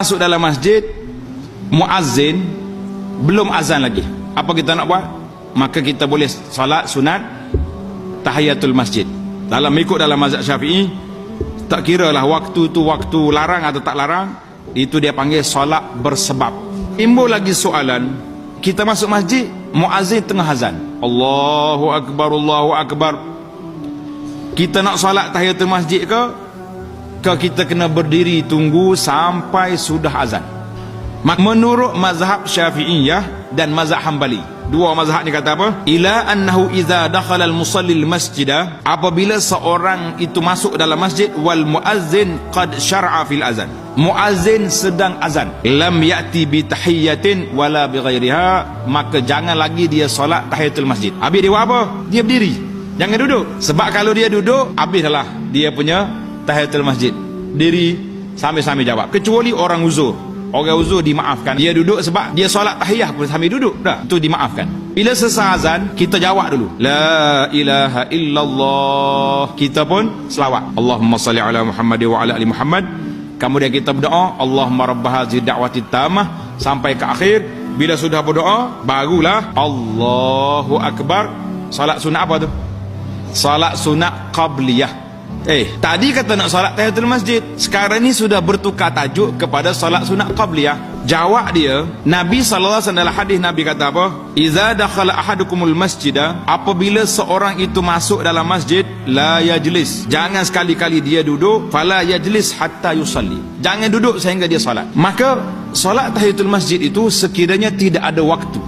masuk dalam masjid muazzin belum azan lagi. Apa kita nak buat? Maka kita boleh salat sunat tahiyatul masjid. Dalam ikut dalam mazhab syafi'i tak kira lah waktu tu waktu larang atau tak larang itu dia panggil solat bersebab. Timbul lagi soalan kita masuk masjid muazzin tengah azan. Allahu Akbar Allahu Akbar. Kita nak solat tahiyatul masjid ke ke kita kena berdiri tunggu sampai sudah azan. Menurut mazhab syafi'iyah dan mazhab hambali. Dua mazhab ni kata apa? Ila annahu idza dakhala al musalli al masjida apabila seorang itu masuk dalam masjid wal muazzin qad syar'a fil azan. Muazzin sedang azan. Lam ya'ti bi tahiyyatin wala bi ghairiha maka jangan lagi dia solat tahiyatul masjid. Habis dia buat apa? Dia berdiri. Jangan duduk. Sebab kalau dia duduk habislah dia punya tahiyatul masjid. Diri sambil-sambil jawab. Kecuali orang uzur. Orang uzur dimaafkan. Dia duduk sebab dia solat tahiyah pun sambil duduk. Dah tu dimaafkan. Bila selesai azan kita jawab dulu. La ilaha illallah. Kita pun selawat. Allahumma salli ala Muhammad wa ala ali Muhammad. Kemudian kita berdoa. Allahumma rabb hadhihi da'wati tamah. Sampai ke akhir. Bila sudah berdoa barulah Allahu akbar. Salat sunat apa tu? Salat sunat qabliyah Eh, tadi kata nak solat tahiyatul masjid. Sekarang ni sudah bertukar tajuk kepada solat sunat qabliyah. Jawab dia, Nabi alaihi wasallam hadis Nabi kata apa? Iza dakhala ahadukumul masjida, apabila seorang itu masuk dalam masjid, la yajlis. Jangan sekali-kali dia duduk, fala yajlis hatta yusalli. Jangan duduk sehingga dia solat. Maka solat tahiyatul masjid itu sekiranya tidak ada waktu.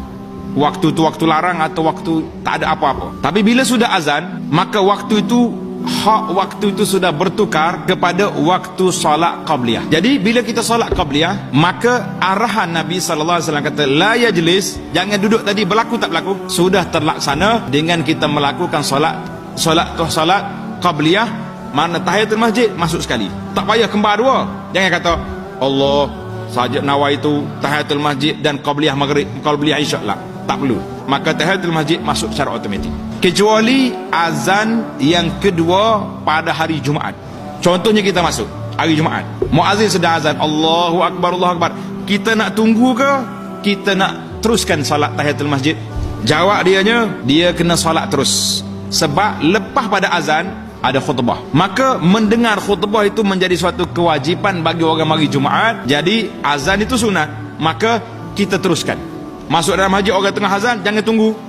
Waktu tu waktu larang atau waktu tak ada apa-apa. Tapi bila sudah azan, maka waktu itu hak waktu itu sudah bertukar kepada waktu solat qabliyah. Jadi bila kita solat qabliyah, maka arahan Nabi sallallahu alaihi wasallam kata la yajlis, jangan duduk tadi berlaku tak berlaku, sudah terlaksana dengan kita melakukan solat solat tu solat qabliyah mana tahiyatul masjid masuk sekali. Tak payah kembar dua. Jangan kata Allah saja nawai itu tahiyatul masjid dan qabliyah maghrib, qabliyah isya lah. Tak perlu. Maka tahiyatul masjid masuk secara automatik kecuali azan yang kedua pada hari Jumaat. Contohnya kita masuk hari Jumaat. Muazzin sedang azan Allahu akbar Allahu akbar. Kita nak tunggu ke kita nak teruskan solat tahiyatul masjid? Jawab dianya dia kena solat terus. Sebab lepas pada azan ada khutbah. Maka mendengar khutbah itu menjadi suatu kewajipan bagi orang hari Jumaat. Jadi azan itu sunat. Maka kita teruskan. Masuk dalam masjid orang tengah azan jangan tunggu.